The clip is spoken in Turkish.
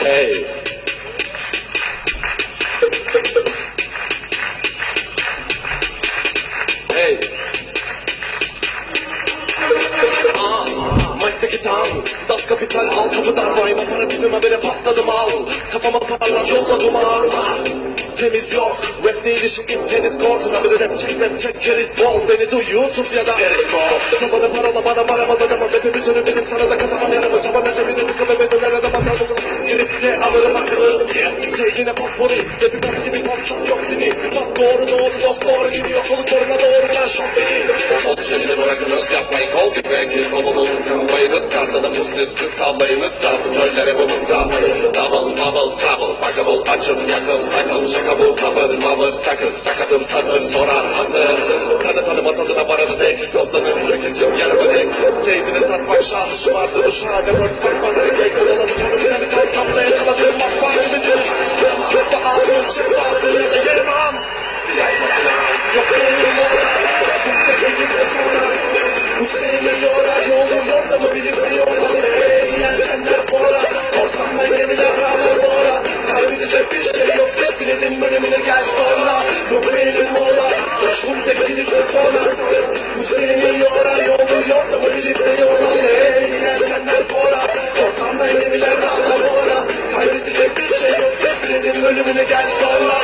Hey. Hey. Aa, Mike'deki tam. Das kapital al kapıdan vay. Aparatifim habere patladım al. Kafama parlat yolla duman. Temiz yok. Rap değil işin git tenis kortuna. Bir rap çek rap çek keriz bol. Beni duy YouTube ya da Eric Ball. Çabanı parala bana varamaz adamım. Rapi bütünü benim sana da katamam yaramı. Çabana cebine tıkı ve Alırım akıllı pop poli Rapi pop gibi çok yok dini Pop doğru doğru dost doğru gidiyor Solu koruna doğru ben şok beni Sol çeneni bırakınız yapmayın kol gitmek Babamız kalmayınız karnına mutsuz kız kalmayınız öllere bu mısra Double bubble trouble Bakable açın yakın Takıl şaka bu tavır mavır Sakın sakatım sanır sorar hatır Tanı tanıma tadına varını tek Sonlanır ceketim yarımı ek Teybini tatmak şahı vardı bu şahane Verse bak bana renk Kanalı bir tonu yolu yolda mı bilip de fora Korsan ben gemiler rağmen doğra Kaybedecek bir şey yok Biz diledim bölümüne gel sonra Bu benim Bu seni yorar yolu yolda mı bilip de Korsan ben gemiler rağmen doğra Kaybedecek bir şey yok sonra